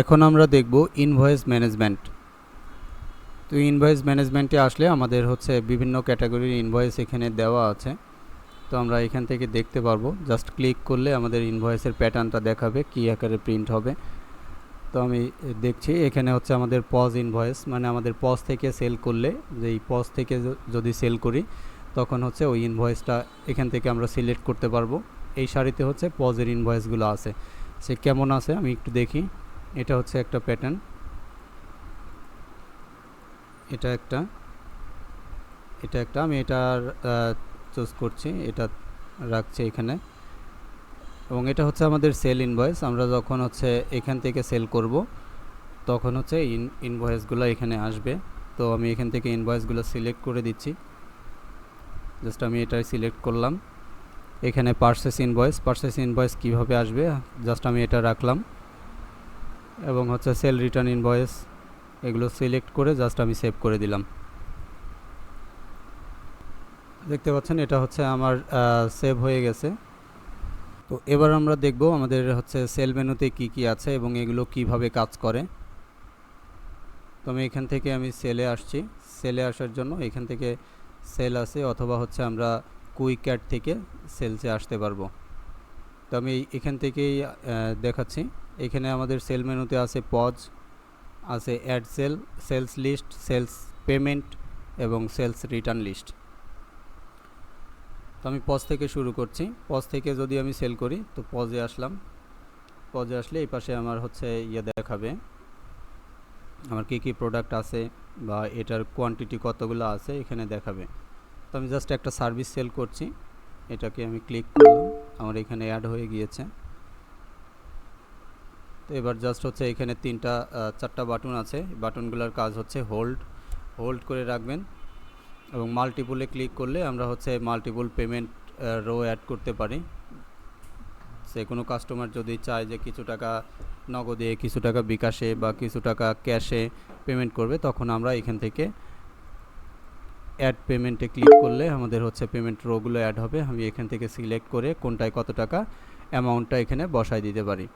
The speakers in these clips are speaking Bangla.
এখন আমরা দেখব ইনভয়েস ম্যানেজমেন্ট তো ইনভয়েস ম্যানেজমেন্টে আসলে আমাদের হচ্ছে বিভিন্ন ক্যাটাগরির ইনভয়েস এখানে দেওয়া আছে। তো আমরা এখান থেকে দেখতে পারব। জাস্ট ক্লিক করলে আমাদের ইনভয়েসের প্যাটার্নটা দেখাবে, কী আকারে প্রিন্ট হবে। তো আমি দেখছি এখানে হচ্ছে আমাদের পজ ইনভয়েস মানে আমাদের পজ থেকে সেল করলে যেই পজ থেকে যদি সেল করি, তখন হচ্ছে ওই ইনভয়েসটা এখান থেকে আমরা সিলেক্ট করতে পারব। এই শাড়িতে হচ্ছে পজের ইনভয়েসগুলো আছে। সে কেমন আছে আমি একটু দেখি। এটা হচ্ছে একটা প্যাটার্ন এটা একটা এটা একটা, আমি এটার চুজ করছি, এটা রাখছি এখানে। এবং এটা হচ্ছে আমাদের সেল ইনভয়েস আমরা যখন হচ্ছে এখান থেকে সেল করব, তখন হচ্ছে ইন ইনভয়েসগুলো এখানে আসবে। তো আমি এখান থেকে ইনভয়েসগুলো সিলেক্ট করে দিচ্ছি। জাস্ট আমি এটাই সিলেক্ট করলাম। এখানে পার্সেস ইনভয়েস পার্সেস ইনভয়েস কীভাবে আসবে? জাস্ট আমি এটা রাখলাম। এবং হচ্ছে সেল রিটার্ন ইনভয়েস এগুলো সিলেক্ট করে জাস্ট আমি সেভ করে দিলাম। দেখতে পাচ্ছেন এটা হচ্ছে আমার সেভ হয়ে গেছে। তো এবার আমরা দেখব আমাদের হচ্ছে সেল মেনুতে কি কি আছে এবং এগুলো কীভাবে কাজ করে। তো আমি এখান থেকে আমি সেলে আসছি। সেলে আসার জন্য এখান থেকে সেল আছে অথবা হচ্ছে আমরা কুইক ক্যাট থেকে সেলসে আসতে পারব। তো আমি এখান থেকেই দেখাচ্ছি। এখানে আমাদের সেল মেনুতে আছে পজ আছে add sale sales list sales payment এবং সেলস রিটার্ন লিস্ট তো আমি পজ থেকে শুরু করছি। পজ থেকে যদি আমি সেল করি, তো পজে আসলাম। পজে আসলে এই পাশে আমার হচ্ছে ইয়ে দেখাবে। আমার কী কী প্রোডাক্ট আছে বা এটার কোয়ান্টিটি কতগুলো আছে এখানে দেখাবে। তো আমি জাস্ট একটা সার্ভিস সেল করছি। এটাকে আমি ক্লিক করলাম। আমার এখানে অ্যাড হয়ে গিয়েছে। তো এবার জাস্ট হচ্ছে এখানে তিনটা চারটা বাটন আছে। বাটনগুলোর কাজ হচ্ছে হোল্ড হোল্ড করে রাখবেন এবং মাল্টিপুলে ক্লিক করলে আমরা হচ্ছে মাল্টিপুল পেমেন্ট রো অ্যাড করতে পারি। সে কোনো কাস্টমার যদি চায় যে কিছু টাকা নগদে, কিছু টাকা বিকাশে বা কিছু টাকা ক্যাশে পেমেন্ট করবে, তখন আমরা এখান থেকে অ্যাড পেমেন্টে ক্লিক করলে আমাদের হচ্ছে পেমেন্ট রোগুলো অ্যাড হবে। আমি এখান থেকে সিলেক্ট করে কোনটায় কত টাকা অ্যামাউন্টটা এখানে বসায় দিতে পারি।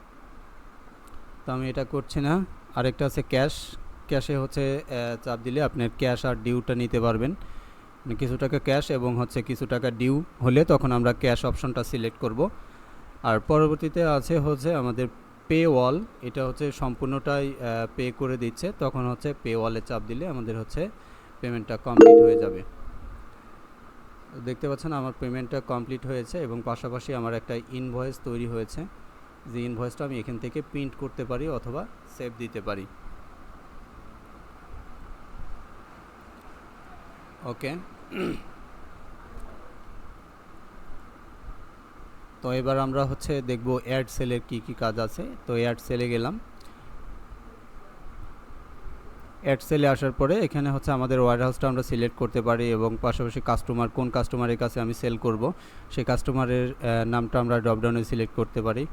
তো আমি এটা করছি না। আরেকটা আছে ক্যাশ। ক্যাশে হচ্ছে চাপ দিলে আপনার ক্যাশ আর ডিউটা নিতে পারবেন। মানে কিছু টাকা ক্যাশ এবং হচ্ছে কিছু টাকা ডিউ হলে তখন আমরা ক্যাশ অপশনটা সিলেক্ট করব। আর পরবর্তীতে আছে হচ্ছে আমাদের পে ওয়াল এটা হচ্ছে সম্পূর্ণটাই পে করে দিচ্ছে। তখন হচ্ছে পে ওয়ালে চাপ দিলে আমাদের হচ্ছে পেমেন্টটা কমপ্লিট হয়ে যাবে। দেখতে পাচ্ছেন আমার পেমেন্টটা কমপ্লিট হয়েছে এবং পাশাপাশি আমার একটা ইনভয়েস তৈরি হয়েছে। যে ইনভয়েসটা আমি এখান থেকে প্রিন্ট করতে পারি অথবা সেভ দিতে পারি। ওকে তো এবার আমরা হচ্ছে দেখব অ্যাড সেলের কি কি কাজ আছে। তো অ্যাড সেলে গেলাম। অ্যাড সেলে আসার পরে এখানে হচ্ছে আমাদের ওয়ার হাউসটা আমরা সিলেক্ট করতে পারি এবং পাশাপাশি কাস্টমার কোন কাস্টমারের কাছে আমি সেল করব, সেই কাস্টমারের নামটা আমরা ড্রপডাউনে সিলেক্ট করতে পারি।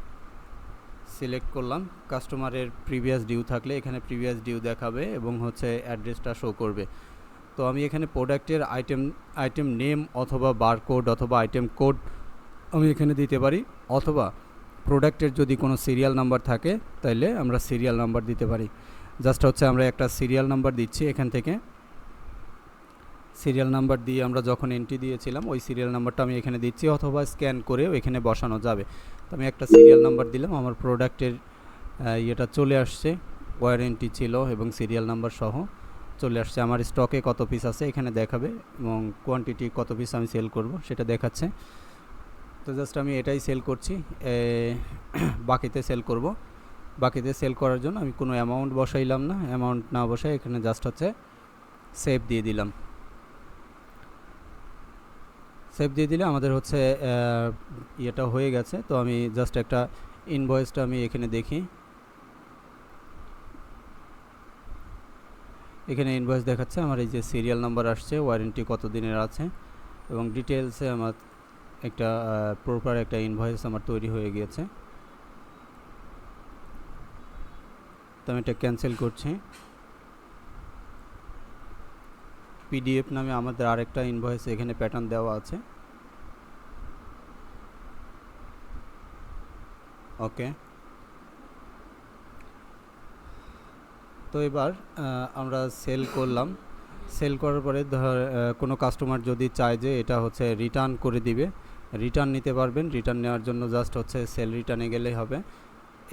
সিলেক্ট করলাম। কাস্টমারের প্রিভিয়াস ডিউ থাকলে এখানে প্রিভিয়াস ডিউ দেখাবে এবং হচ্ছে অ্যাড্রেসটা শো করবে। তো আমি এখানে প্রোডাক্টের আইটেম আইটেম নেম অথবা বারকোড অথবা আইটেম কোড আমি এখানে দিতে পারি। অথবা প্রোডাক্টের যদি কোনো সিরিয়াল নাম্বার থাকে তাইলে আমরা সিরিয়াল নাম্বার দিতে পারি। জাস্ট হচ্ছে আমরা একটা সিরিয়াল নাম্বার দিচ্ছি এখান থেকে। সিরিয়াল নাম্বার দিয়ে আমরা যখন এন্ট্রি দিয়েছিলাম, ওই সিরিয়াল নাম্বারটা আমি এখানে দিচ্ছি অথবা স্ক্যান করেও এখানে বসানো যাবে। তো আমি একটা সিরিয়াল নাম্বার দিলাম, আমার প্রোডাক্টের ইয়েটা চলে আসছে ওয়ারেন্টি ছিল এবং সিরিয়াল নাম্বার সহ চলে আসছে। আমার স্টকে কত পিস আছে এখানে দেখাবে এবং কোয়ান্টিটি কত পিস আমি সেল করব সেটা দেখাচ্ছে। তো জাস্ট আমি এটাই সেল করছি বাকিতে সেল করব। বাকিতে সেল করার জন্য আমি কোনো অ্যামাউন্ট বসাইলাম না অ্যামাউন্ট না বসাই এখানে জাস্ট হচ্ছে সেভ দিয়ে দিলাম। সেভ দিয়ে দিলে আমাদের হচ্ছে ইয়েটা হয়ে গেছে। তো আমি জাস্ট একটা ইনভয়েসটা আমি এখানে দেখি। এখানে ইনভয়েস দেখাচ্ছে, আমার এই যে সিরিয়াল নাম্বার আসছে ওয়ারেন্টি কত দিনের আছে, এবং ডিটেলসে আমার একটা প্রপার একটা ইনভয়েস আমার তৈরি হয়ে গিয়েছে। তো আমি এটা ক্যান্সেল করছি। পিডিএফ নামে আমাদের আরেকটা ইনভয়েস এখানে প্যাটার্ন দেওয়া আছে। ওকে তো এবার আমরা সেল করলাম। সেল করার পরে ধর কোনো কাস্টমার যদি চায় যে এটা হচ্ছে রিটার্ন করে দিবে রিটার্ন নিতে পারবেন। রিটার্ন নেওয়ার জন্য জাস্ট হচ্ছে সেল রিটার্নে গেলেই হবে।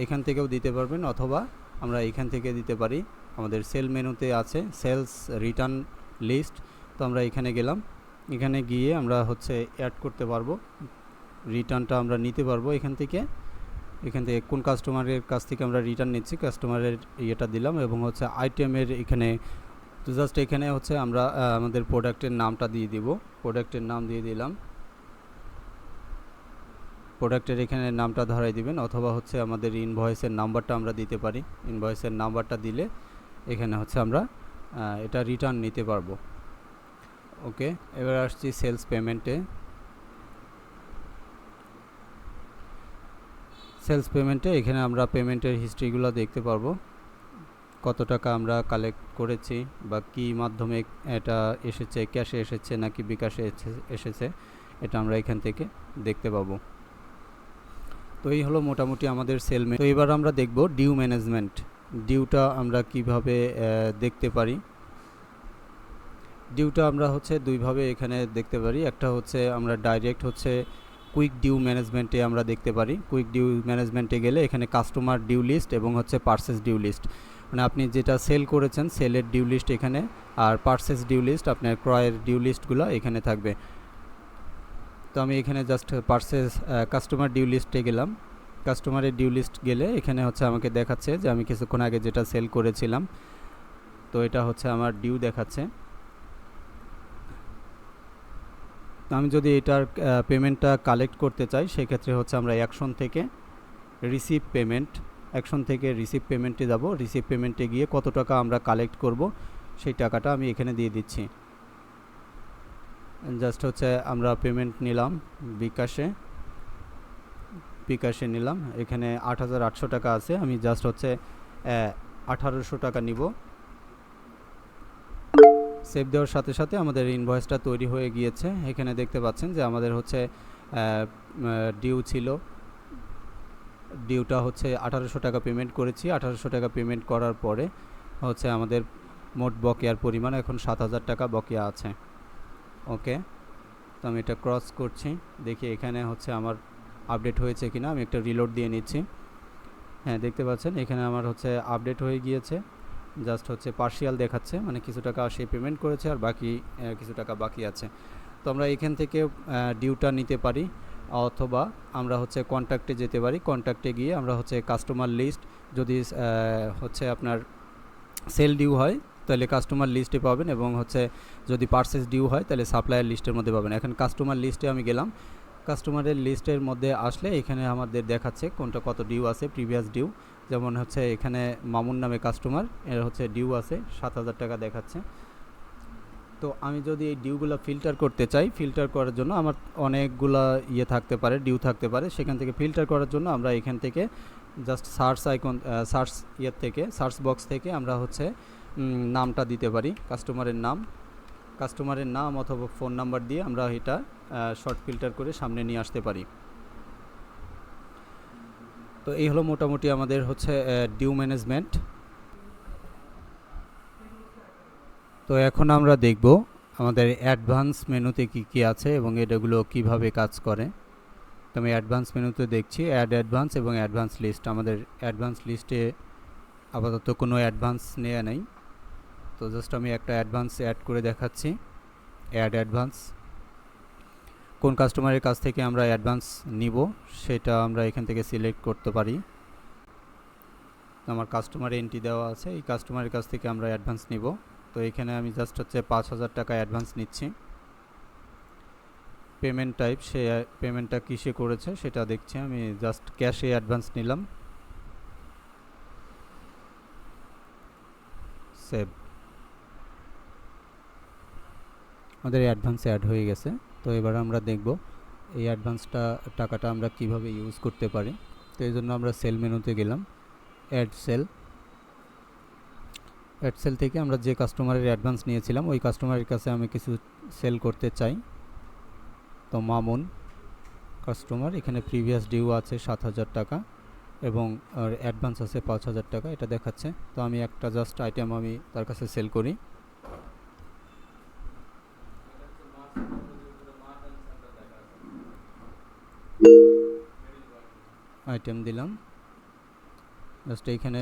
এখান থেকেও দিতে পারবেন অথবা আমরা এখান থেকে দিতে পারি। আমাদের সেল মেনুতে আছে সেলস রিটার্ন লিস্ট তো আমরা এখানে গেলাম। এখানে গিয়ে আমরা হচ্ছে অ্যাড করতে পারব। রিটার্নটা আমরা নিতে পারব এখান থেকে। এখান থেকে কোন কাস্টমারের কাছ থেকে আমরা রিটার্ন নিচ্ছি। কাস্টমারের ইয়েটা দিলাম এবং হচ্ছে আইটেমের এখানে, তো জাস্ট এখানে হচ্ছে আমরা আমাদের প্রোডাক্টের নামটা দিয়ে দিব। প্রোডাক্টের নাম দিয়ে দিলাম। প্রোডাক্টের এখানে নামটা ধরাই দিবেন অথবা হচ্ছে আমাদের ইনভয়েসের নাম্বারটা আমরা দিতে পারি। ইনভয়েসের নাম্বারটা দিলে এখানে হচ্ছে আমরা এটা রিটার্ন নিতে পারব। ওকে এবার আসছি সেলস পেমেন্টে সেলস পেমেন্টে এখানে আমরা পেমেন্টের হিস্ট্রিগুলো দেখতে পারব। কত টাকা আমরা কালেক্ট করেছি বা কী মাধ্যমে এটা এসেছে ক্যাশে এসেছে নাকি বিকাশে এসে- এসেছে, এটা আমরা এখান থেকে দেখতে পাবো। তো এই হলো মোটামুটি আমাদের সেল তো এবার আমরা দেখব ডিউ ম্যানেজমেন্ট ডিউটা আমরা কীভাবে দেখতে পারি? ডিউটা আমরা হচ্ছে দুইভাবে এখানে দেখতে পারি। একটা হচ্ছে আমরা ডাইরেক্ট হচ্ছে কুইক ডিউ ম্যানেজমেন্টে আমরা দেখতে পারি। কুইক ডিউ ম্যানেজমেন্টে গেলে এখানে কাস্টমার ডিউ লিস্ট এবং হচ্ছে পার্সেস ডিউ লিস্ট মানে আপনি যেটা সেল করেছেন সেলের ডিউ লিস্ট এখানে আর পার্সেস ডিউ লিস্ট আপনার ক্রয়ের ডিউ লিস্টগুলো এখানে থাকবে। তো আমি এখানে জাস্ট পার্সেস কাস্টমার ডিউ লিস্টে গেলাম। কাস্টমারের ডিউ লিস্ট গেলে এখানে হচ্ছে আমাকে দেখাচ্ছে যে আমি কিছুক্ষণ আগে যেটা সেল করেছিলাম। তো এটা হচ্ছে আমার ডিউ দেখাচ্ছে। তো আমি যদি এটার পেমেন্টটা কালেক্ট করতে চাই, সেক্ষেত্রে হচ্ছে আমরা অ্যাকশন থেকে রিসিভ পেমেন্ট অ্যাকশন থেকে রিসিভ পেমেন্টে যাব। রিসিভ পেমেন্টে গিয়ে কত টাকা আমরা কালেক্ট করব, সেই টাকাটা আমি এখানে দিয়ে দিচ্ছি। জাস্ট হচ্ছে আমরা পেমেন্ট নিলাম বিকাশে। বিকাশে নিলাম। এখানে আট হাজার আটশো টাকা আছে। আমি জাস্ট হচ্ছে আঠারোশো টাকা নিব। সেভ দেওয়ার সাথে সাথে আমাদের ইনভয়েসটা তৈরি হয়ে গিয়েছে। এখানে দেখতে পাচ্ছেন যে আমাদের হচ্ছে ডিউ ছিল। ডিউটা হচ্ছে আঠারোশো টাকা পেমেন্ট করেছি। আঠারোশো টাকা পেমেন্ট করার পরে হচ্ছে আমাদের মোট বকেয়ার পরিমাণ এখন সাত হাজার টাকা বকেয়া আছে। ওকে তো আমি এটা ক্রস করছি। দেখি এখানে হচ্ছে আমার আপডেট হয়েছে কিনা, আমি একটা রিলোড দিয়ে নিচ্ছি। হ্যাঁ দেখতে পাচ্ছেন, এখানে আমার হচ্ছে আপডেট হয়ে গিয়েছে। জাস্ট হচ্ছে পার্শিয়াল দেখাচ্ছে মানে কিছু টাকা সে পেমেন্ট করেছে আর বাকি কিছু টাকা বাকি আছে। তো আমরা এখান থেকে ডিউটা নিতে পারি, অথবা আমরা হচ্ছে কন্ট্যাক্টে যেতে পারি। কন্ট্যাক্টে গিয়ে আমরা হচ্ছে কাস্টমার লিস্ট যদি হচ্ছে আপনার সেল ডিউ হয়, তাহলে কাস্টমার লিস্টে পাবেন এবং হচ্ছে যদি পার্সেস ডিউ হয়, তাহলে সাপ্লায়ার লিস্টের মধ্যে পাবেন। এখন কাস্টমার লিস্টে আমি গেলাম কাস্টমারের লিস্টের মধ্যে আসলে এখানে আমাদের দেখাচ্ছে কোনটা কত ডিউ আছে প্রিভিয়াস ডিউ যেমন হচ্ছে এখানে মামুন নামে কাস্টমার এর হচ্ছে ডিউ আছে, সাত হাজার টাকা দেখাচ্ছে। তো আমি যদি এই ডিউগুলো ফিল্টার করতে চাই ফিল্টার করার জন্য আমার অনেকগুলা ইয়ে থাকতে পারে ডিউ থাকতে পারে। সেখান থেকে ফিল্টার করার জন্য আমরা এখান থেকে জাস্ট সার্চ আইকন সার্চ ইয়ের থেকে সার্চ বক্স থেকে আমরা হচ্ছে নামটা দিতে পারি কাস্টমারের নাম। কাস্টমারের নাম অথবা ফোন নাম্বার দিয়ে আমরা এটা শর্ট ফিল্টার করে সামনে নিয়ে আসতে পারি। তো এই হলো মোটামুটি আমাদের হচ্ছে ডিউ ম্যানেজমেন্ট তো এখন আমরা দেখব আমাদের অ্যাডভান্স মেনুতে কি কি আছে এবং এটাগুলো কীভাবে কাজ করে। তো আমি অ্যাডভান্স মেনুতে দেখছি অ্যাড অ্যাডভান্স এবং অ্যাডভান্স লিস্ট আমাদের অ্যাডভান্স লিস্টে আপাতত কোনো অ্যাডভান্স নেওয়া নেই। তো জাস্ট আমি একটা অ্যাডভান্স অ্যাড করে দেখাচ্ছি। Add advance. কোন কাস্টমারের কাছ থেকে আমরা অ্যাডভান্স নিব, সেটা আমরা এখান থেকে সিলেক্ট করতে পারি। আমার কাস্টমার এন্ট্রি দেওয়া আছে, এই কাস্টমারের কাছ থেকে আমরা অ্যাডভান্স নিব। তো এখানে আমি জাস্ট হচ্ছে পাঁচ হাজার টাকা অ্যাডভান্স নিচ্ছি। পেমেন্ট টাইপ, সে পেমেন্টটা কিসে করেছে সেটা দেখছি। আমি জাস্ট ক্যাশে অ্যাডভান্স নিলাম। সেভ। আমাদের অ্যাডভান্স অ্যাড হয়ে গেছে। তো এবার আমরা দেখব এই অ্যাডভান্সটা টাকাটা আমরা কীভাবে ইউজ করতে পারি। তো এই জন্য আমরা সেল মেনুতে গেলাম অ্যাড সেল অ্যাড সেল থেকে আমরা যে কাস্টমারের অ্যাডভান্স নিয়েছিলাম, ওই কাস্টমারের কাছে আমি কিছু সেল করতে চাই। তো মামুন কাস্টমার এখানে প্রিভিয়াস ডিউ আছে সাত হাজার টাকা এবং আর অ্যাডভান্স আছে পাঁচ হাজার টাকা, এটা দেখাচ্ছে। তো আমি একটা জাস্ট আইটেম আমি তার কাছে সেল করি। আইটেম দিলাম। জাস্ট এইখানে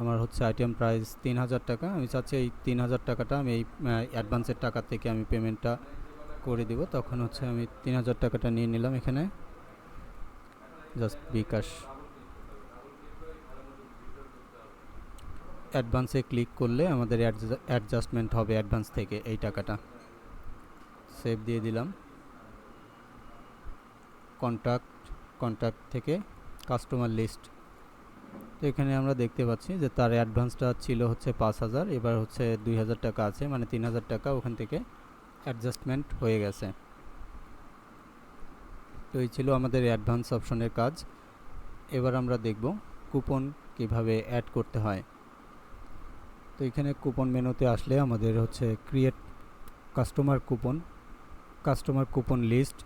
আমার হচ্ছে আইটেম প্রাইস তিন হাজার টাকা। আমি চাচ্ছি এই তিন হাজার টাকাটা আমি এই অ্যাডভান্সের টাকা থেকে আমি পেমেন্টটা করে দিব। তখন হচ্ছে আমি তিন হাজার টাকাটা নিয়ে নিলাম এখানে। জাস্ট বিকাশ। অ্যাডভান্সে ক্লিক করলে আমাদের অ্যাডজাস্টমেন্ট হবে অ্যাডভান্স থেকে এই টাকাটা। সেভ দিয়ে দিলাম। কন্ট্যাক্ট কন্ট্যাক্ট থেকে কাস্টমার লিস্ট তো এখানে আমরা দেখতে পাচ্ছি যে তার অ্যাডভান্সটা ছিল হচ্ছে পাঁচ হাজার, এবার হচ্ছে দুই হাজার টাকা আছে মানে তিন হাজার টাকা ওখান থেকে অ্যাডজাস্টমেন্ট হয়ে গেছে। তো এই ছিল আমাদের অ্যাডভান্স অপশনের কাজ। এবার আমরা দেখব কুপন কীভাবে অ্যাড করতে হয়। তো এখানে কুপন মেনুতে আসলে আমাদের হচ্ছে create customer coupon customer coupon list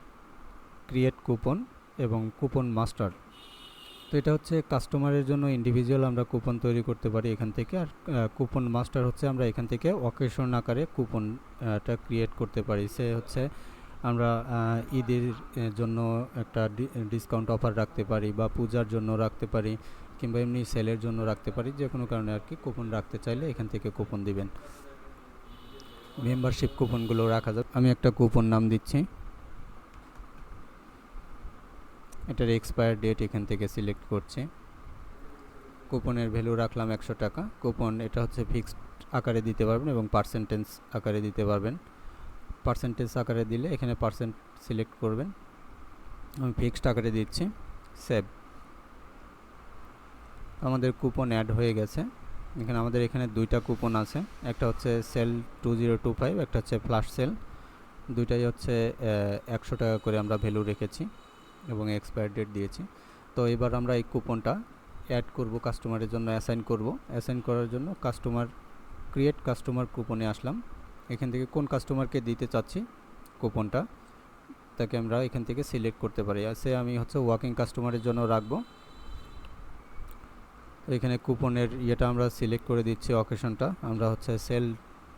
create coupon এবং কুপন মাস্টার তো এটা হচ্ছে কাস্টমারের জন্য ইন্ডিভিজুয়াল আমরা কুপন তৈরি করতে পারি এখান থেকে। আর কুপন মাস্টার হচ্ছে আমরা এখান থেকে অকেশন আকারে কুপনটা ক্রিয়েট করতে পারি। সে হচ্ছে আমরা ঈদের জন্য একটা ডিসকাউন্ট অফার রাখতে পারি বা পূজার জন্য রাখতে পারি কিংবা এমনি সেলের জন্য রাখতে পারি যে কোনো কারণে আর কি কুপন রাখতে চাইলে এখান থেকে কুপন দিবেন। মেম্বারশিপ কুপনগুলো রাখা যাবে আমি একটা কুপন নাম দিচ্ছি। এটার এক্সপায়ার ডেট এখান থেকে সিলেক্ট করছি। কুপনের ভ্যালু রাখলাম একশো টাকা। কুপন এটা হচ্ছে ফিক্সড আকারে দিতে পারবেন এবং পার্সেন্টেজ আকারে দিতে পারবেন। পার্সেন্টেজ আকারে দিলে এখানে পার্সেন্ট সিলেক্ট করবেন। আমি ফিক্সড আকারে দিচ্ছি। সেভ আমাদের কুপন অ্যাড হয়ে গেছে। এখানে আমাদের এখানে দুইটা কুপন আছে। একটা হচ্ছে sale two zero two five একটা হচ্ছে ফ্লাশ সেল দুইটাই হচ্ছে একশো টাকা করে আমরা ভ্যালু রেখেছি। এবং এক্সপায়ার ডেট দিয়েছি। তো এবার আমরা এই কুপনটা অ্যাড করব কাস্টমারের জন্য অ্যাসাইন করব। অ্যাসাইন করার জন্য কাস্টমার ক্রিয়েট কাস্টমার কুপনে আসলাম। এখান থেকে কোন কাস্টমারকে দিতে চাচ্ছি কুপনটা তাকে আমরা এখান থেকে সিলেক্ট করতে পারি। আর সে আমি হচ্ছে ওয়াকিং কাস্টমারের জন্য রাখব। এখানে কুপনের ইয়েটা আমরা সিলেক্ট করে দিচ্ছি অকেশনটা আমরা হচ্ছে সেল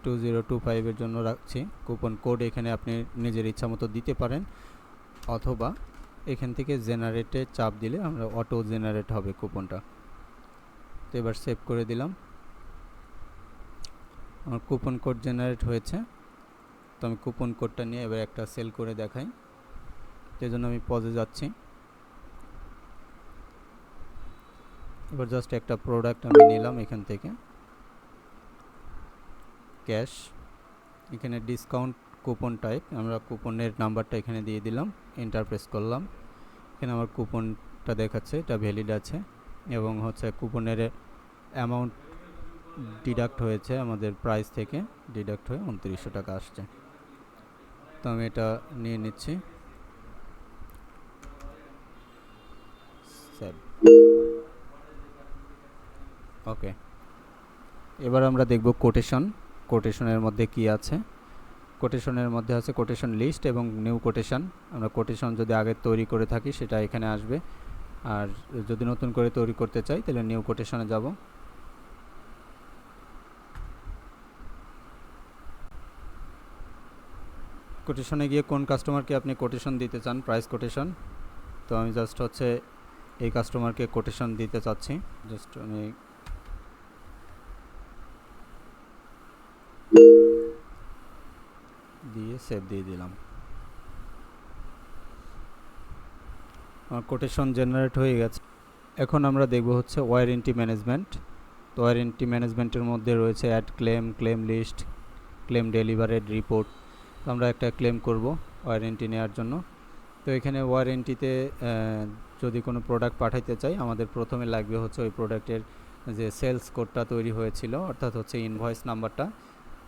টু জিরো টু ফাইভের জন্য রাখছি। কুপন কোড এখানে আপনি নিজের ইচ্ছা মতো দিতে পারেন। অথবা এখান থেকে জেনারেটে চাপ দিলে আমরা অটো জেনারেট হবে কুপনটা তো এবার সেভ করে দিলাম। আমার কুপন কোড জেনারেট হয়েছে। তো আমি কুপন কোডটা নিয়ে এবার একটা সেল করে দেখাই। জন্য আমি পজে যাচ্ছি। এবার জাস্ট একটা প্রোডাক্ট আমি নিলাম এখান থেকে। ক্যাশ এখানে ডিসকাউন্ট কুপন টাইপ আমরা কুপনের নাম্বারটা এখানে দিয়ে দিলাম এন্টার প্রেস করলাম। এখানে আমার কুপনটা দেখাচ্ছে, এটা ভ্যালিড আছে এবং হচ্ছে কুপনের অ্যামাউন্ট ডিডাক্ট হয়েছে আমাদের প্রাইস থেকে ডিডাক্ট হয়ে উনত্রিশশো টাকা আসছে। তো আমি এটা নিয়ে নিচ্ছি। ওকে এবার আমরা দেখব কোটেশন কোটেশনের মধ্যে কি আছে। কোটেশনের মধ্যে আছে কোটেশন লিস্ট এবং নিউ কোটেশন আমরা কোটেশন যদি আগে তৈরি করে থাকি, সেটা এখানে আসবে। আর যদি নতুন করে তৈরি করতে চাই, তাহলে নিউ কোটেশনে যাব। কোটেশনে গিয়ে কোন কাস্টমারকে আপনি কোটেশন দিতে চান প্রাইস কোটেশন তো আমি জাস্ট হচ্ছে এই কাস্টমারকে কোটেশন দিতে চাচ্ছি। জাস্ট আমি দিয়ে সেভ দিয়ে দিলাম। কোটেশন জেনারেট হয়ে গেছে। এখন আমরা দেখব হচ্ছে ওয়ারেন্টি ম্যানেজমেন্ট তো ওয়ারেন্টি ম্যানেজমেন্টের মধ্যে রয়েছে add claim claim list claim delivered report তো আমরা একটা ক্লেম করব ওয়ারেন্টি নেওয়ার জন্য। তো এখানে ওয়ারেন্টিতে যদি কোনো প্রোডাক্ট পাঠাইতে চাই, আমাদের প্রথমে লাগবে হচ্ছে ওই প্রোডাক্টের যে সেলস কোডটা তৈরি হয়েছিল, অর্থাৎ হচ্ছে ইনভয়েস নাম্বারটা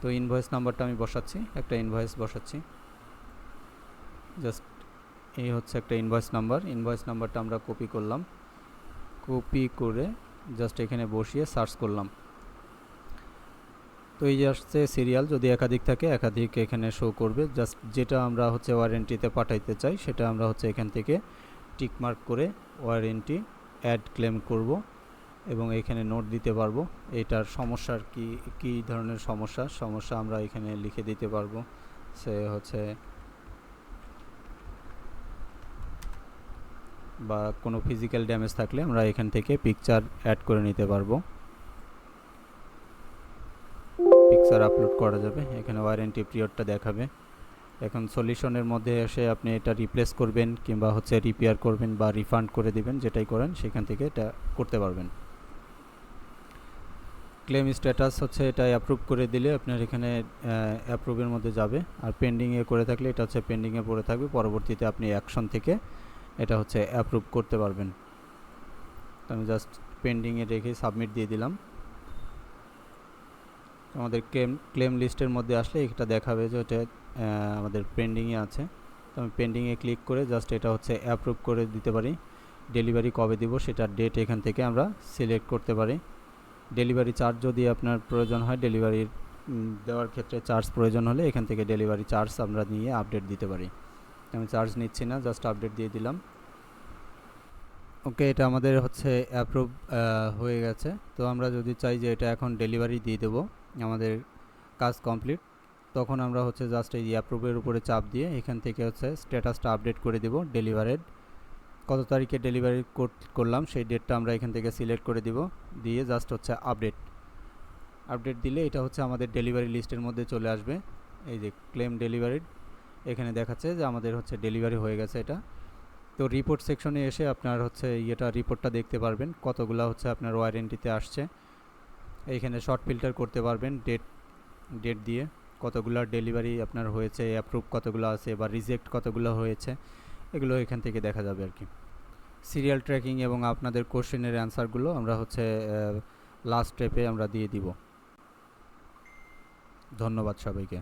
তো ইনভয়েস নাম্বারটা আমি বসাচ্ছি, একটা ইনভয়েস বসাচ্ছি। জাস্ট এই হচ্ছে একটা ইনভয়েস নাম্বার ইনভয়েস নাম্বারটা আমরা কপি করলাম। কপি করে জাস্ট এখানে বসিয়ে সার্চ করলাম। তো এই যে আসছে সিরিয়াল যদি একাধিক থাকে, একাধিক এখানে শো করবে। জাস্ট যেটা আমরা হচ্ছে ওয়ারেন্টিতে পাঠাইতে চাই, সেটা আমরা হচ্ছে এখান থেকে টিক মার্ক করে ওয়ারেন্টি অ্যাড ক্লেম করব। এবং এখানে নোট দিতে পারব। এটার সমস্যার কি কি ধরনের সমস্যা? সমস্যা আমরা এখানে লিখে দিতে পারব। সে হচ্ছে বা কোনো ফিজিক্যাল ড্যামেজ থাকলে আমরা এখান থেকে পিকচার অ্যাড করে নিতে পারব। পিকচার আপলোড করা যাবে। এখানে ওয়ারেন্টি পিরিয়ডটা দেখাবে। এখন সলিউশনের মধ্যে এসে আপনি এটা রিপ্লেস করবেন কিংবা হচ্ছে রিপেয়ার করবেন বা রিফান্ড করে দিবেন যেটাই করেন, সেখান থেকে এটা করতে পারবেন। ক্লেম স্ট্যাটাস হচ্ছে এটা অ্যাপ্রুভ করে দিলে আপনার এখানে অ্যাপ্রুভের মধ্যে যাবে। আর পেন্ডিংয়ে করে থাকলে এটা হচ্ছে পেন্ডিংয়ে পড়ে থাকবে। পরবর্তীতে আপনি অ্যাকশন থেকে এটা হচ্ছে অ্যাপ্রুভ করতে পারবেন। আমি জাস্ট পেন্ডিংয়ে রেখে সাবমিট দিয়ে দিলাম। আমাদের ক্লেম ক্লেম লিস্টের মধ্যে আসলে এটা দেখাবে যে ওটা আমাদের পেন্ডিংয়ে আছে। তো আমি পেন্ডিংয়ে ক্লিক করে জাস্ট এটা হচ্ছে অ্যাপ্রুভ করে দিতে পারি। ডেলিভারি কবে দিব সেটার ডেট এখান থেকে আমরা সিলেক্ট করতে পারি। ডেলিভারি চার্জ যদি আপনার প্রয়োজন হয় ডেলিভারির দেওয়ার ক্ষেত্রে চার্জ প্রয়োজন হলে এখান থেকে ডেলিভারি চার্জ আমরা নিয়ে আপডেট দিতে পারি। আমি চার্জ নিচ্ছি না, জাস্ট আপডেট দিয়ে দিলাম। ওকে, এটা আমাদের হচ্ছে অ্যাপ্রুভ হয়ে গেছে। তো আমরা যদি চাই যে এটা এখন ডেলিভারি দিয়ে দেবো, আমাদের কাজ কমপ্লিট, তখন আমরা হচ্ছে জাস্ট এই অ্যাপ্রুভের উপরে চাপ দিয়ে এখান থেকে হচ্ছে স্ট্যাটাসটা আপডেট করে দেব ডেলিভারেড কত তারিখে ডেলিভারি করলাম, সেই ডেটটা আমরা এখান থেকে সিলেক্ট করে দিব। দিয়ে জাস্ট হচ্ছে আপডেট আপডেট দিলে এটা হচ্ছে আমাদের ডেলিভারি লিস্টের মধ্যে চলে আসবে। এই যে ক্লেম ডেলিভারিড এখানে দেখাচ্ছে যে আমাদের হচ্ছে ডেলিভারি হয়ে গেছে এটা। তো রিপোর্ট সেকশনে এসে আপনার হচ্ছে ইয়েটা রিপোর্টটা দেখতে পারবেন, কতগুলো হচ্ছে আপনার ওয়ারেন্টিতে আসছে। এইখানে শর্ট ফিল্টার করতে পারবেন ডেট ডেট দিয়ে কতগুলো ডেলিভারি আপনার হয়েছে অ্যাপ্রুভ কতগুলো আছে বা রিজেক্ট কতগুলো হয়েছে। এগুলো এখান থেকে দেখা যাবে আর কি। সিরিয়াল ট্র্যাকিং এবং আপনাদের কোশ্চেনের অ্যান্সারগুলো আমরা হচ্ছে লাস্ট স্টেপে আমরা দিয়ে দিব। ধন্যবাদ সবাইকে।